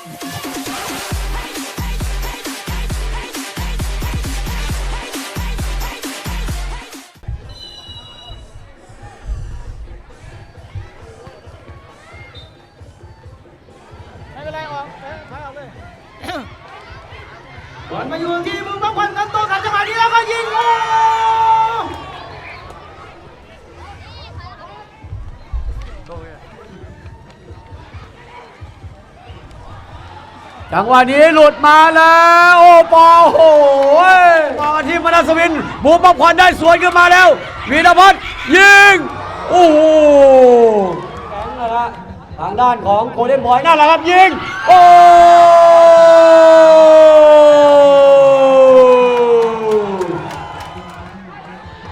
ไม่เป็นไรออกเอ้ย จังหวะนี้หลุดมาแล้ว โอ้ปอโอ้โหปอที่มนัสวินบูมบังควันได้สวนขึ้นมาแล้ว วีรพัฒน์ยิง โอ้โหแข็งนะฮะทางด้านของโกลเด้นบอยนั่นแหละครับยิง โอ้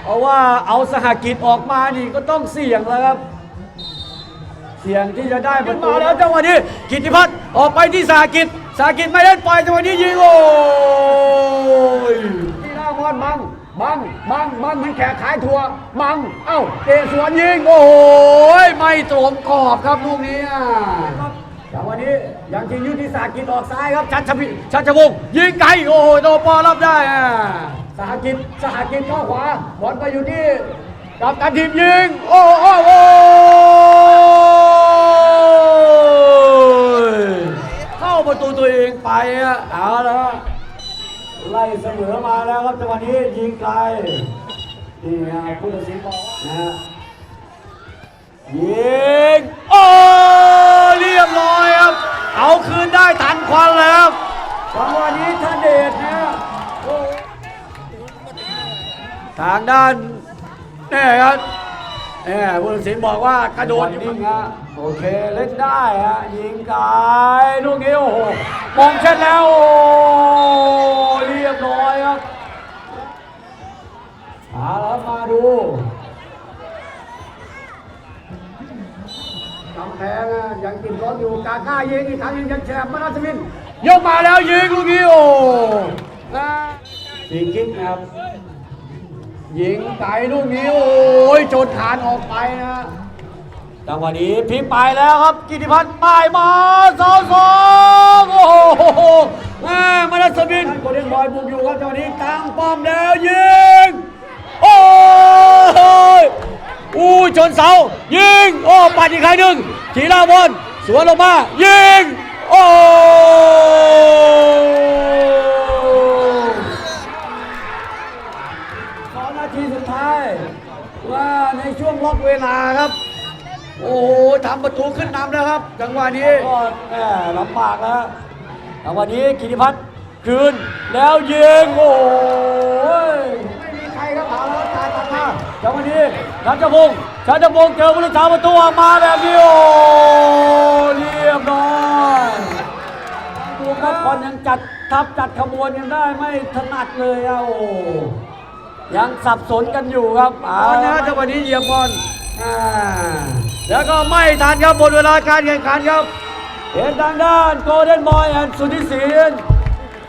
เพราะว่าเอาสหกิจออกมานี่ก็ต้องเสี่ยงแล้วครับเสี่ยงที่จะได้ประตูแล้วจังหวะนี้กิติพัฒน์ออกไปที่สากิจ สากิจไม่เล่นไปจังหวะนี้ยิงโอ้ยที่หน้ามอนบังบังบังบังมันแขกขายถั่วบัง เอ้าเตะสวนยิงโอ้ยไม่ตรงกรอบครับลูกนี้อะจังหวะนี้ยังยิงยุทธิสากิจออกซ้ายครับชัชพิชัชวงศ์ยิงไกลโอ้ยโดปอรับได้อะสหกิจสหกิจเข้าขวาบอลไปอยู่ที่กับการทีมยิง โอ้โอ้โอ้ยเข้าประ ตูตัวเองไปอะเอาละฮะไล่เสมอมาแล้วครับจังหวะนี้ยิงไกลนี่ฮะผู้ตัดสินบอกนะฮะยิงโอ้เรียบร้อยครับ เอาคืนได้ทันควันแล้วครับจังหวะนี้ท่านเดชนะทางด้านแน่ครับ แน่ผู้ตัดสินบอกว่ากระโดดยิงฮะโอเคเล่นได้ฮะยิงไกลลูกนี้โอ้โหมองเช่นแล้วโอ้เรียบร้อยครับเอาแล้วมาดูกำแพงอะยังติดรถอยู่กาก้ายิงอีกครั้งยิงยังแฉบมานาสมินยกมาแล้วยิงลูกนี้โอ้นะยิงกิ๊กนะครับ ยิงไกลลูกนี้โอ้ยจนฐานออกไปนะจังหวะนี้พลิกไปแล้วครับ กิติพัฒน์ป้ายมาสองสองโอ้โหแม่มานัสบินโกลเด้นบอยบุกอยู่ครับจังหวะนี้กลางป้อมแล้วยิงโอ้ยอู้ชนเสายิงโอ้ปัดอีกครั้งหนึ่งทีละบอลสวนลงมายิงโอ้ สอง นาทีสุดท้าย ว่าในช่วงล็อกเวลาครับ โอ้โหทำประตูขึ้นนำแล้วครับ จังหวะนี้ก็แหม่ลำบากแล้วจังหวะนี้กิติพัฒน์คืนแล้วยิงโอ้ยไม่มีใครครับเอาแล้วการตัดมาจังหวะนี้ชัชพงศ์ชัชพงศ์เจอผู้รักษาประตูออกมาแบบนี้โอ้เรียบร้อยดูครับคนยังจัดทัพจัดขบวนยังได้ไม่ถนัดเลยอะโอ้ ยังสับสนกันอยู่ครับเอานะจังหวะนี้เหยียบบอลอ่าแล้วก็ไม่ทันครับหมดเวลาการแข่งขันครับ เห็นทางด้านโกลเด้นบอยแอนด์สุนิศิน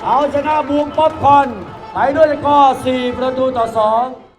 เอาชนะบูมป๊อปคอร์นไปด้วยสกอร์4ประตูต่อ 2